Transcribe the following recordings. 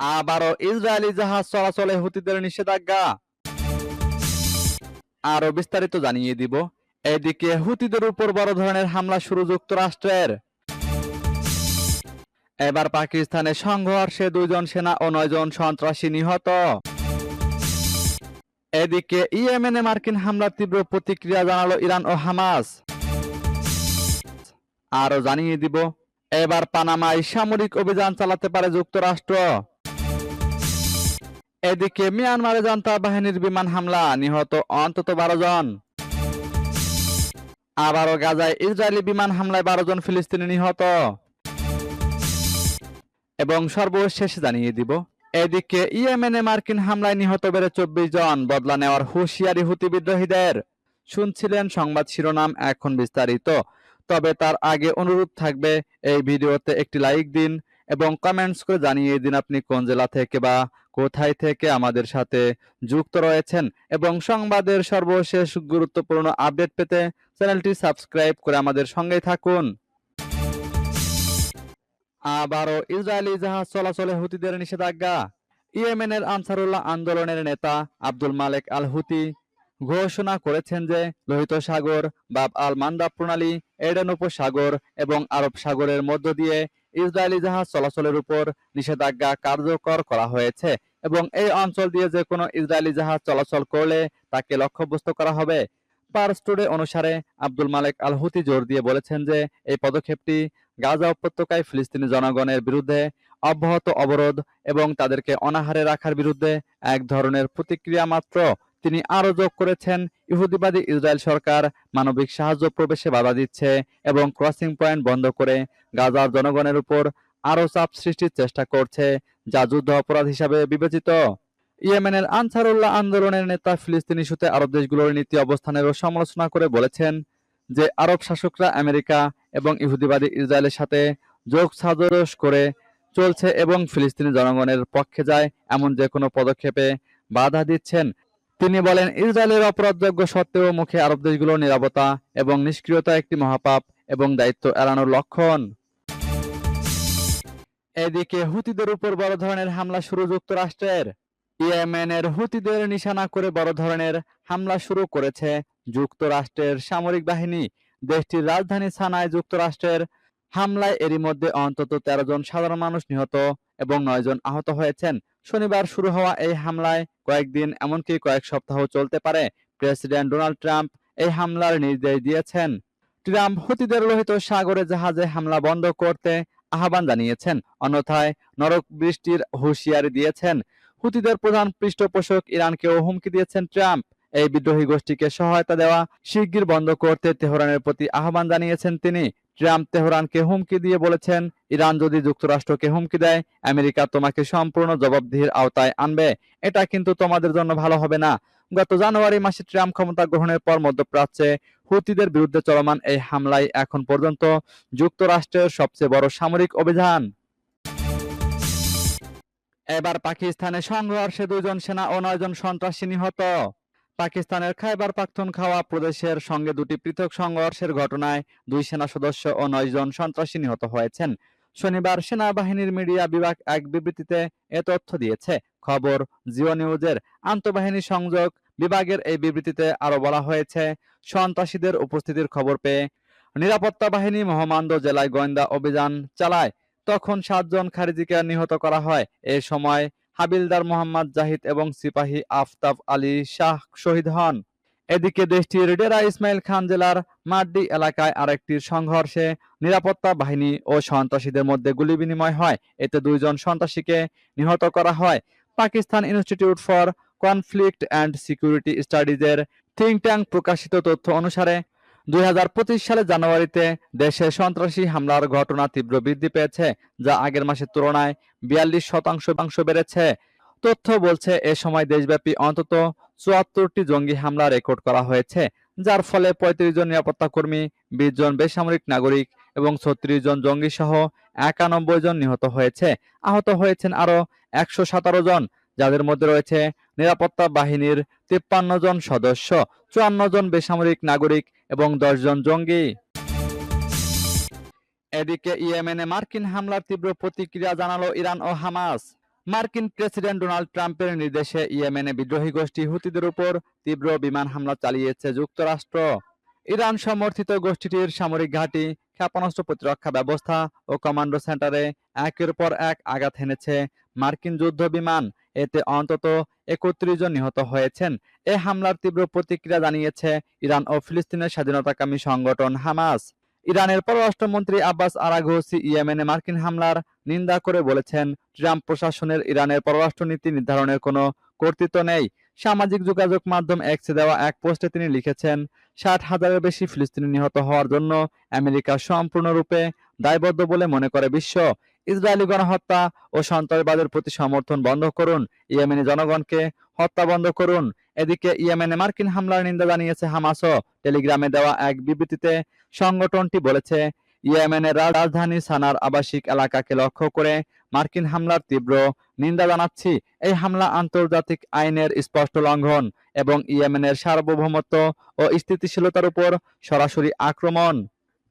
আবারও ইসরায়েলি জাহাজ চলাচলে হুতিদের নিষেধাজ্ঞা। আরও বিস্তারিত জানিয়ে দিব। এদিকে হুতিদের উপর বড় ধরনের হামলা শুরু যুক্তরাষ্ট্রের। এবার পাকিস্তানে সংঘর্ষে দুইজন সেনা ও নয়জন সন্ত্রাসী নিহত। এদিকে ইয়েমেনে মার্কিন হামলার তীব্র প্রতিক্রিয়া জানালো ইরান ও হামাস। আরও জানিয়ে দিব, এবার পানামায় সামরিক অভিযান চালাতে পারে যুক্তরাষ্ট্র। এদিকে মিয়ানমারে জান্তা বাহিনীর বিমান হামলা, নিহত অন্তত বারো জন। আবারও গাজায় ইসরায়েলি বিমান হামলায় বারো জন ফিলিস্তিনি নিহত। এবং সর্বশেষ জানিয়ে দিব, এদিকে ইয়েমেনে মার্কিন হামলায় নিহত বেড়ে চব্বিশ জন, বদলা নেওয়ার হুঁশিয়ারি হুতি বিদ্রোহীদের। শুনছিলেন সংবাদ শিরোনাম এখন বিস্তারিত। তবে তার আগে অনুরোধ থাকবে, এই ভিডিওতে একটি লাইক দিন এবং কমেন্টস করে জানিয়ে দিন আপনি কোন জেলা থেকে বা কোথায় থেকে আমাদের সাথে যুক্ত রয়েছেন এবং সংবাদের সর্বশেষ গুরুত্বপূর্ণ আপডেট পেতে চ্যানেলটি সাবস্ক্রাইব করে আমাদের সঙ্গেই থাকুন। আবারও ইসরায়েলি জাহাজ চলাচলে হুতিদের নিষেধাজ্ঞা। ইয়েমেনের আনসারুল্লাহ আন্দোলনের নেতা আব্দুল মালেক আল হুতি ঘোষণা করেছেন যে লোহিত সাগর, বাব আল মান্দা প্রণালী, এডেন উপসাগর এবং আরব সাগরের মধ্য দিয়ে ইসরায়েলি জাহাজ চলাচলের উপর নিষেধাজ্ঞা কার্যকর করা হয়েছে এবং এই অঞ্চল দিয়ে যে কোনো ইসরায়েলি জাহাজ চলাচল করলে তাকে লক্ষ্যবস্তু করা হবে। পার্স টুডে অনুসারে আব্দুল মালেক আল হুতি জোর দিয়ে বলেছেন যে এই পদক্ষেপটি গাজা উপত্যকায় ফিলিস্তিনি জনগণের বিরুদ্ধে অব্যাহত অবরোধ এবং তাদেরকে অনাহারে রাখার বিরুদ্ধে এক ধরনের প্রতিক্রিয়া মাত্র তিনি আরও যোগ করেছেন, ইহুদিবাদী ইসরায়েল সরকার মানবিক সাহায্য প্রবেশে বাধা দিচ্ছে এবং ক্রসিং পয়েন্ট বন্ধ করে গাজার জনগণের উপর আরও চাপ সৃষ্টির চেষ্টা করছে, যা যুদ্ধ অপরাধ হিসাবে বিবেচিত। ইয়েমেনের আনসারুল্লাহ আন্দোলনের নেতা ফিলিস্তিনি ইস্যুতে আরব দেশগুলোর নীতি অবস্থানেরও সমালোচনা করে বলেছেন যে আরব শাসকরা আমেরিকা এবং ইহুদিবাদী ইসরায়েলের সাথে যোগ সাজস করে চলছে এবং ফিলিস্তিনি জনগণের পক্ষে যায় এমন যে কোনো পদক্ষেপে বাধা দিচ্ছেন। তিনি বলেন, ইসরায়েলের অপরাধযোগ্য সত্ত্বেও মুখে আরব দেশগুলোর নিরাপত্তা এবং নিষ্ক্রিয়তা একটি মহাপাপ এবং দায়িত্ব এড়ানোর লক্ষণ। এদিকে হুতিদের উপর বড় ধরনের হামলা শুরু যুক্তরাষ্ট্রের। ইয়েমেনের হুতিদের নিশানা করে বড় ধরনের হামলা শুরু করেছে যুক্তরাষ্ট্রের সামরিক বাহিনী। দেশটির রাজধানী সানায় যুক্তরাষ্ট্রের হামলায় এরই মধ্যে অন্তত তেরো জন সাধারণ মানুষ নিহত। এবং নয় জন আহত হয়েছেন। শনিবার শুরু হওয়া এই হামলায় কয়েকদিন, এমনকি কয়েক সপ্তাহ চলতে পারে, প্রেসিডেন্ট ডোনাল্ড ট্রাম্প এই হামলার নির্দেশ দিয়েছেন। ট্রাম্প হুতিদের লোহিত সাগরে জাহাজে হামলা বন্ধ করতে আহ্বান জানিয়েছেন, অন্যথায় নরক বৃষ্টির হুঁশিয়ারি দিয়েছেন। হুতিদের প্রধান পৃষ্ঠপোষক ইরানকেও হুমকি দিয়েছেন ট্রাম্প। এই বিদ্রোহী গোষ্ঠীকে সহায়তা দেওয়া শিগগির বন্ধ করতে তেহরানের প্রতি আহ্বান জানিয়েছেন তিনি। ট্রাম্প তেহরানকে হুমকি দিয়ে বলেছেন, ইরান যদি যুক্তরাষ্ট্রকে হুমকি দেয়, আমেরিকা তোমাকে সম্পূর্ণ জবাবদিহির আওতায় আনবে। এটা কিন্তু তোমাদের জন্য ভালো হবে না। গত জানুয়ারি মাসে ট্রাম্প ক্ষমতা গ্রহণের পর মধ্যপ্রাচ্যে হুতিদের বিরুদ্ধে চলমান এই হামলায় এখন পর্যন্ত যুক্তরাষ্ট্রের সবচেয়ে বড় সামরিক অভিযান। এবার পাকিস্তানে সংঘর্ষে দুজন সেনা ও নয়জন সন্ত্রাসী নিহত। পাকিস্তানের খাইবার পাখতুনখাওয়া প্রদেশের সঙ্গে দুটি পৃথক সংঘর্ষের ঘটনায় দুই সেনা সদস্য ও নয় জন সন্ত্রাসী নিহত হয়েছেন। শনিবার সেনাবাহিনীর মিডিয়া বিভাগ এক বিবৃতিতে এ তথ্য দিয়েছে। খবর জিও নিউজের আন্তঃবাহিনী সংযোগ বিভাগের এই বিবৃতিতে আরও বলা হয়েছে, সন্ত্রাসীদের উপস্থিতির খবর পেয়ে নিরাপত্তা বাহিনী মহামান্দ জেলায় গোয়েন্দা অভিযান চালায়। তখন সাতজন খারিজিকে নিহত করা হয়। এ সময় হাবিলদার মোহাম্মদ জাহিদ এবং সিপাহী আফতাব আলী শাহ শহীদ হন। এদিকে দেশটির ডেরা ইসমাইল খান জেলার মাড্ডি এলাকায় আরেকটি সংঘর্ষে নিরাপত্তা বাহিনী ও সন্ত্রাসীদের মধ্যে গুলি বিনিময় হয়। এতে দুইজন সন্ত্রাসীকে নিহত করা হয়। Pakistan institute for conflict and security স্টাডিজের think tank প্রকাশিত তথ্য অনুসারে দুই সালে জানুয়ারিতে দেশে সন্ত্রাসী হামলার ঘটনা তীব্র বৃদ্ধি পেয়েছে, যা আগের মাসের তুলনায় বিয়াল্লিশ শতাংশ বেড়েছে। তথ্য বলছে, এ সময় দেশব্যাপী অন্তত চুয়াত্তরটি জঙ্গি হামলা রেকর্ড করা হয়েছে, যার ফলে পঁয়ত্রিশ জন নিরাপত্তা কর্মী, বিশ জন বেসামরিক নাগরিক এবং ছত্রিশ জন জঙ্গি সহ একানব্বই জন নিহত হয়েছে। আহত হয়েছেন আরও একশো সতেরো জন, যাদের মধ্যে রয়েছে নিরাপত্তা বাহিনীর তিপ্পান্ন জন সদস্য, চুয়ান্ন জন বেসামরিক নাগরিক এবং দশ জন জঙ্গি। এদিকে ইয়েমেনে মার্কিন হামলার তীব্র প্রতিক্রিয়া জানালো ইরান ও হামাস। মার্কিন প্রেসিডেন্ট ডোনাল্ড ট্রাম্পের নির্দেশে ইয়েমেনে বিদ্রোহী গোষ্ঠী হুতিদের উপর তীব্র বিমান হামলা চালিয়েছে যুক্তরাষ্ট্র। ইরান সমর্থিত গোষ্ঠীটির সামরিক ঘাঁটি, ক্ষেপণাস্ত্র প্রতিরক্ষা ব্যবস্থা ও কমান্ডো সেন্টারে একের পর এক আঘাত হেনেছে মার্কিন যুদ্ধ বিমান এতে অন্তত একত্রিশ জন নিহত হয়েছেন। এ হামলার তীব্র প্রতিক্রিয়া জানিয়েছে ইরান ও ফিলিস্তিনের স্বাধীনতাকামী সংগঠন হামাস। ইরানের পররাষ্ট্রমন্ত্রী আব্বাস আরাঘোসি ইয়েমেনে মার্কিন হামলার নিন্দা করে বলেছেন, ট্রাম্প প্রশাসনের ইরানের পররাষ্ট্রনীতি নির্ধারণের কোনো কর্তৃত্ব নেই। সামাজিক যোগাযোগ মাধ্যম এক্সে দেওয়া এক পোস্টে তিনি লিখেছেন, ষাট হাজারের বেশি ফিলিস্তিনি নিহত হওয়ার জন্য আমেরিকা সম্পূর্ণরূপে দায়বদ্ধ বলে মনে করে বিশ্ব। ইসরায়েলি গণহত্যা ও সন্ত্রাসবাদের প্রতি সমর্থন বন্ধ করুন। ইয়েমেনি জনগণকে হত্যা বন্ধ করুন। এদিকে ইয়েমেনে মার্কিন হামলার নিন্দা জানিয়েছে হামাসও। টেলিগ্রামে দেওয়া এক বিবৃতিতে সংগঠনটি বলেছে, ইয়েমেনের রাজধানী সানার আবাসিক এলাকাকে লক্ষ্য করে মার্কিন হামলার তীব্র নিন্দা জানাচ্ছি। এই হামলা আন্তর্জাতিক আইনের স্পষ্ট লঙ্ঘন এবং ইয়েমেনের সার্বভৌমত্ব ও স্থিতিশীলতার উপর সরাসরি আক্রমণ।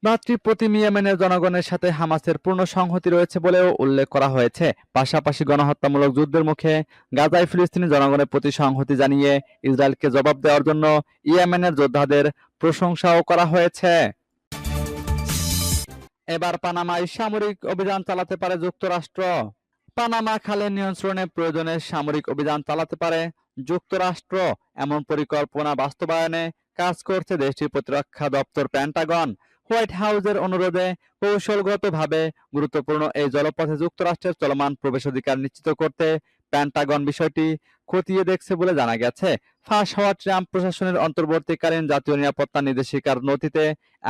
মাতৃপ্রতিম ইয়েমেনের জনগণের সাথে হামাসের পূর্ণ সংহতি রয়েছে বলেও উল্লেখ করা হয়েছে। পাশাপাশি গণহত্যামূলক যুদ্ধের মুখে গাজায় ফিলিস্তিনি জনগণের প্রতি সংহতি জানিয়ে ইসরায়েলকে জবাব দেওয়ার জন্য ইয়েমেনের যোদ্ধাদের প্রশংসাও করা হয়েছে। এবার পানামায় সামরিক অভিযান চালাতে পারে যুক্তরাষ্ট্র। পানামা খালের নিয়ন্ত্রণে প্রয়োজনে সামরিক অভিযান চালাতে পারে যুক্তরাষ্ট্র। এমন পরিকল্পনা বাস্তবায়নে কাজ করছে দেশটির প্রতিরক্ষা দপ্তর প্যান্টাগন। হোয়াইট হাউসের অনুরোধে কৌশলগতভাবে গুরুত্বপূর্ণ এই জলপথে যুক্তরাষ্ট্রের চলমান প্রবেশাধিকার নিশ্চিত করতে প্যান্টাগন বিষয়টি খতিয়ে দেখছে বলে জানা গেছে। ফাঁস হওয়া ট্রাম্প প্রশাসনের অন্তর্বর্তীকালীন জাতীয় নিরাপত্তা নির্দেশিকার নথিতে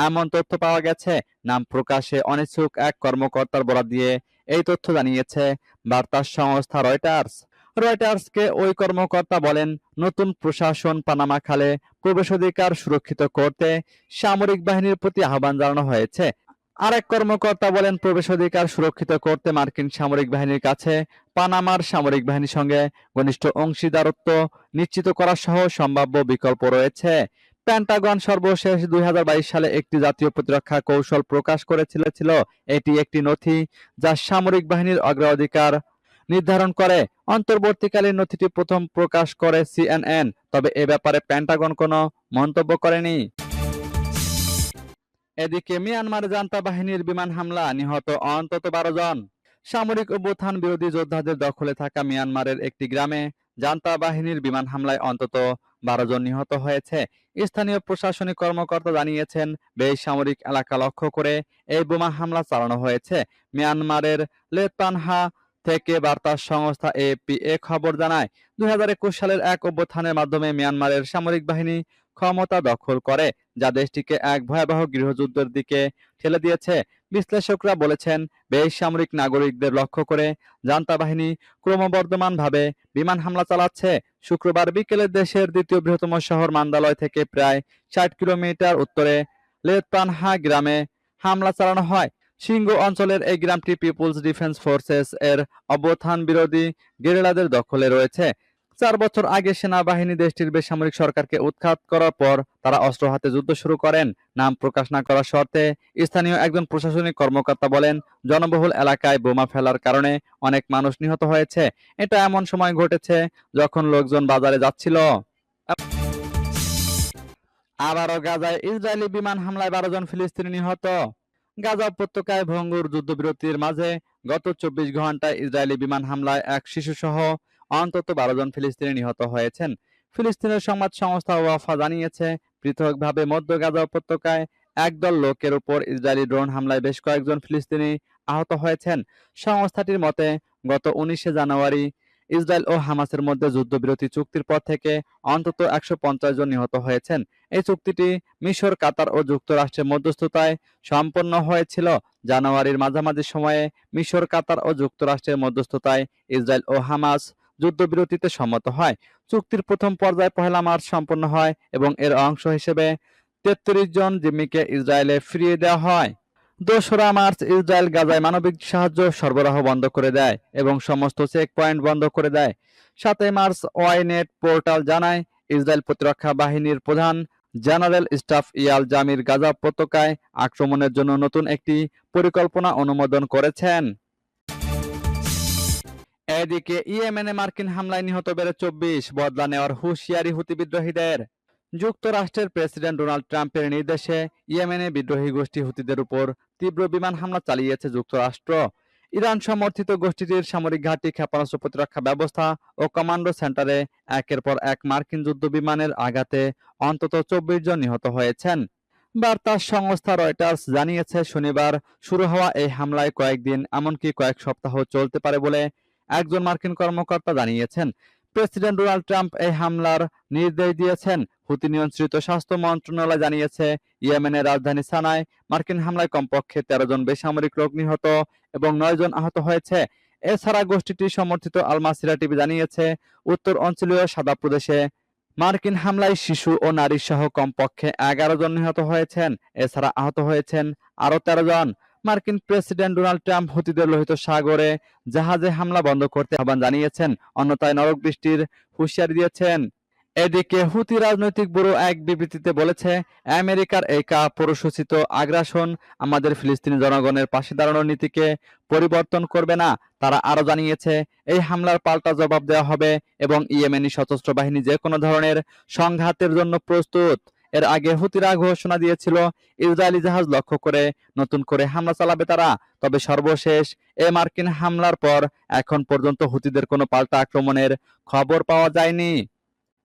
এমন তথ্য পাওয়া গেছে। নাম প্রকাশে অনিচ্ছুক এক কর্মকর্তার বরাদ দিয়ে এই তথ্য জানিয়েছে বার্তা সংস্থা রয়টার্স। রয়টার্সকে ওই কর্মকর্তা বলেন, নতুন প্রশাসন পানামা খালে প্রবেশাধিকার সুরক্ষিত করতে সামরিক বাহিনীর প্রতি আহ্বান জানানো হয়েছে। আরেক কর্মকর্তা বলেন, প্রবেশাধিকার সুরক্ষিত করতে মার্কিন সামরিক বাহিনীর কাছে পানামার সামরিক বাহিনীর সঙ্গে ঘনিষ্ঠ অংশীদারত্ব নিশ্চিত করা সহ সম্ভাব্য বিকল্প রয়েছে। প্যান্টাগন সর্বশেষ দুই হাজার বাইশ সালে একটি জাতীয় প্রতিরক্ষা কৌশল প্রকাশ করেছিল, এটি একটি নথি যা সামরিক বাহিনীর অগ্রাধিকার নির্ধারণ করে। অন্তর্বর্তীকালীন নথিটি প্রথম প্রকাশ করে সিএনএন, তবে এ ব্যাপারে প্যান্টাগন কোনো মন্তব্য করেনি। এদিকে মিয়ানমারে জান্তা বাহিনীর বিমান হামলা, নিহত অন্তত বারো জন। সামরিক অভ্যুত্থান বিরোধী যোদ্ধাদের দখলে থাকা মিয়ানমারের একটি গ্রামে জান্তা বাহিনীর বিমান হামলায় অন্তত বারো জন নিহত হয়েছে। স্থানীয় প্রশাসনিক কর্মকর্তা জানিয়েছেন, বেসামরিক এলাকা লক্ষ্য করে এই বোমা হামলা চালানো হয়েছে। মিয়ানমারের লেতানহা থেকে বার্তা সংস্থা এপি এ খবর জানায় দু হাজার একুশ সালের এক অভ্যুত্থানের মাধ্যমে মিয়ানমারের সামরিক বাহিনী ক্ষমতা দখল করে, যা দেশটিকে এক ভয়াবহ গৃহযুদ্ধের দিকে ঠেলে দিয়েছে। বিশ্লেষকরা বলেছেন বেসামরিক নাগরিকদের লক্ষ্য করে জান্তা বাহিনী ক্রমবর্ধমানভাবে বিমান হামলা চালাচ্ছে। শুক্রবার বিকেলে দেশের দ্বিতীয় বৃহত্তম শহর মান্দালয় থেকে প্রায় ষাট কিলোমিটার উত্তরে লেতানহা গ্রামে হামলা চালানো হয়। সিংহ অঞ্চলের এই গ্রামটি পিপুলস ডিফেন্স ফোর্সেস এর অবস্থান বিরোধী গেরিলাদের দখলে রয়েছে। চার বছর আগে সেনাবাহিনী দেশটির বেসামরিক সরকারকে উৎখাত করার পর তারা অস্ত্র হাতে যুদ্ধ শুরু করেন। নাম প্রকাশ না করার শর্তে স্থানীয় একজন প্রশাসনিক কর্মকর্তা বলেন, জনবহুল এলাকায় বোমা ফেলার কারণে অনেক মানুষ নিহত হয়েছে। এটা এমন সময় ঘটেছে যখন লোকজন বাজারে যাচ্ছিল। আবারও গাজায় ইসরায়েলি বিমান হামলায় বারো জন ফিলিস্তিনি নিহত। গাজা উপত্যকায় ভঙ্গুর যুদ্ধবিরতির মাঝে গত চব্বিশ ঘন্টায় ইসরায়েলি বিমান হামলায় এক শিশুসহ অন্তত বারো জন ফিলিস্তিনি নিহত হয়েছেন। ফিলিস্তিনের সংবাদ সংস্থা ওয়াফা জানিয়েছে, পৃথকভাবে মধ্য গাজা উপত্যকায় একদল লোকের উপর ইসরায়েলি ড্রোন হামলায় বেশ কয়েকজন ফিলিস্তিনি আহত হয়েছেন। সংস্থাটির মতে, গত উনিশে জানুয়ারি ইসরায়েল ও হামাসের মধ্যে যুদ্ধবিরতি চুক্তির পর থেকে অন্তত একশো পঞ্চাশ জন নিহত হয়েছেন। এই চুক্তিটি মিশর, কাতার ও যুক্তরাষ্ট্রের মধ্যস্থতায় সম্পন্ন হয়েছিল। জানুয়ারির মাঝামাঝি সময়ে মিশর, কাতার ও যুক্তরাষ্ট্রের মধ্যস্থতায় ইসরায়েল ও হামাস যুদ্ধবিরতিতে সম্মত হয়। চুক্তির প্রথম পর্যায়ে পহেলা মার্চ সম্পন্ন হয় এবং এর অংশ হিসেবে তেত্রিশ জন জিম্মিকে ইসরায়েলে ফিরিয়ে দেওয়া হয়। দোসরা মার্চ ইসরায়েল গাজায় মানবিক সাহায্য সরবরাহ বন্ধ করে দেয় এবং সমস্ত চেক পয়েন্ট বন্ধ করে দেয়। সাতই মার্চ ওয়াইনেট পোর্টাল জানায়, ইসরায়েল প্রতিরক্ষা বাহিনীর প্রধান general staff Eyal Zamir Gaza উপত্যকায় আক্রমণের জন্য নতুন একটি পরিকল্পনা অনুমোদন করেছেন। এদিকে ইয়েমেনে মার্কিন হামলায় নিহত বেড়ে চব্বিশ। বদলা নেওয়ার হুঁশিয়ারি হুতি বিদ্রোহীদের। যুক্তরাষ্ট্রের প্রেসিডেন্ট ডোনাল্ড ট্রাম্পের নির্দেশে ইয়েমেনে বিদ্রোহী গোষ্ঠী হুতিদের উপর তীব্র বিমান হামলা চালিয়েছে যুক্তরাষ্ট্র। ইরান সমর্থিত গোষ্ঠীটির সামরিক ঘাঁটি, ক্ষেপণাস্ত্র প্রতিরক্ষা ব্যবস্থা ও কমান্ডো সেন্টারে একের পর এক মার্কিন যুদ্ধ বিমানের আঘাতে অন্তত চব্বিশ জন নিহত হয়েছেন। বার্তা সংস্থা রয়টার্স জানিয়েছে, শনিবার শুরু হওয়া এই হামলায় কয়েকদিন, এমনকি কয়েক সপ্তাহ চলতে পারে বলে একজন মার্কিন কর্মকর্তা জানিয়েছেন। প্রেসিডেন্ট ডোনাল্ড ট্রাম্প এই হামলার নির্দেশ দিয়েছেন। হুতি নিয়ন্ত্রিত স্বাস্থ্য মন্ত্রণালয় জানিয়েছে, ইয়েমেনের রাজধানী সানায় মার্কিন হামলায় কমপক্ষে তেরো জন বেসামরিক লোক নিহত এবং নয় জন আহত হয়েছে। এছাড়া গোষ্ঠীটি সমর্থিত আলমাসিরা টিভি জানিয়েছে, উত্তর অঞ্চলীয় সাদা প্রদেশে মার্কিন হামলায় শিশু ও নারী সহ কমপক্ষে এগারো জন নিহত হয়েছেন। এছাড়া আহত হয়েছেন আরও তেরো জন। মার্কিন প্রেসিডেন্ট ডোনাল্ড ট্রাম্প হুতিদের লোহিত সাগরে জাহাজে হামলা বন্ধ করতে আহ্বান জানিয়েছেন, অন্যথায় নরক বৃষ্টির হুঁশিয়ারি দিয়েছেন। এদিকে হুতি রাজনৈতিক ব্যুরো এক বিবৃতিতে বলেছে, আমেরিকার এই কাপুরুষোচিত আগ্রাসন আমাদের ফিলিস্তিনি জনগণের পাশে দাঁড়ানোর নীতিকে পরিবর্তন করবে না, তারা আরও জানিয়েছে, এই হামলার পাল্টা জবাব দেওয়া হবে এবং ইয়েমেনি সশস্ত্র বাহিনী যে কোনো ধরনের সংঘাতের জন্য প্রস্তুত। এর আগে হুতিরা ঘোষণা দিয়েছিল, ইসরায়েলি জাহাজ লক্ষ্য করে নতুন করে হামলা চালাবে তারা। তবে সর্বশেষ এ মার্কিন হামলার পর এখন পর্যন্ত হুতিদের কোনো পাল্টা আক্রমণের খবর পাওয়া যায়নি।